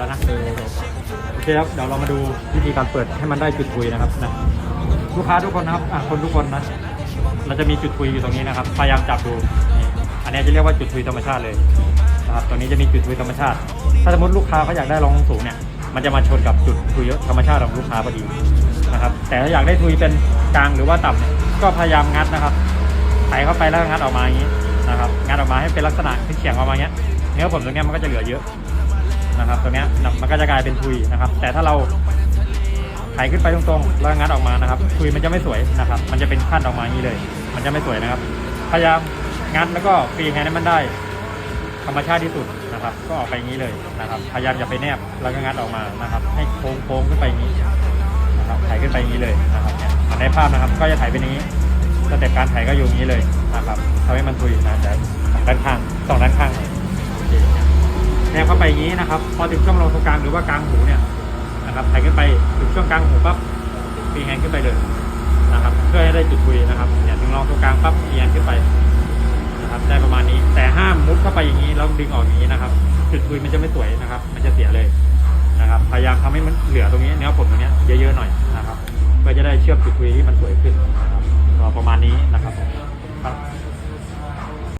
แล้วนะโอเคครับเดี๋ยวเรามาดูวิธีการเปิดให้มันได้จุดคุยนะครับนะลูกค้าทุกคนนะครับอะคนทุกคนนะเราจะมีจุดคุยอยู่ตรงนี้นะครับพยายามจับดูอันนี้จะเรียกว่าจุดคุยธรรมชาติเลยนะครับตรงนี้จะมีจุดคุยธรรมชาติ ถ้าสมมติลูกค้าเขาอยากได้รองสูงเนี่ยมันจะมาชนกับจุดคุยธรรมชาติของลูกค้าพอดีนะครับแต่ถ้าอยากได้คุยเป็นกลางหรือว่าต่ำเนี่ยก็พยายามงัดนะครับไถเข้าไปแล้วงัดออกมาอย่างนี้นะครับงัดออกมาให้เป็นลักษณะที่เฉียงออกมาอย่างเงี้ยเนื้อผมตรงเนี้ยมันก็จะเหลือเยอะ นะครับตรงเนี้ยมันก็จะกลายเป็นทุยนะครับ แต่ถ้าเราไถขึ้นไปตรงๆแล้วงัดออกมานะครับทุยมันจะไม่สวยนะครับ มันจะเป็นขั้นออกมาอย่างนี้เลย มันจะไม่สวยนะครับ พยายามงัดแล้วก็ปียังไงให้มันได้ ธรรมชาติที่สุดนะครับ ก็ออกไปอย่างนี้เลยนะครับ พยายามอย่าไปแนบแล้วก็งัดออกมานะครับ ให้โค้งโค้งขึ้นไปอย่างนี้นะครับไถขึ้นไปอย่างนี้เลยนะครับเนี่ยในภาพนะครับ ก็จะถ่ายเป็นอย่างนี้สเต็ปการถ่ายก็อยู่อย่างนี้เลยนะครับทำให้มันทุยนะเดี๋ยวสองด้านข้างสองด้านข้าง แนบเข้าไปอย่างนี้นะครับ พอถึงช่วงรองตรงกลางหรือว่ากลางหูเนี่ยนะครับถ่ายขึ้นไปถึงช่วงกลางหูปั๊บปีแฮนขึ้นไปเลยนะครับ เพื่อให้ได้จุดคุยนะครับเนี่ยถึงรองตรงกลางปั๊บปีแฮนขึ้นไปนะครับได้ประมาณนี้แต่ห้ามมุดเข้าไปอย่างนี้แล้วดึงออกอย่างนี้นะครับ จุดคุยมันจะไม่สวยนะครับ มันจะเสียเลยนะครับ พยายามทำให้มันเหลือตรงนี้เนื้อผมตรงนี้เยอะๆหน่อยนะครับเพื่อจะได้เชื่อมจุดคุยที่มันสวยขึ้นนะครับประมาณนี้นะครับผม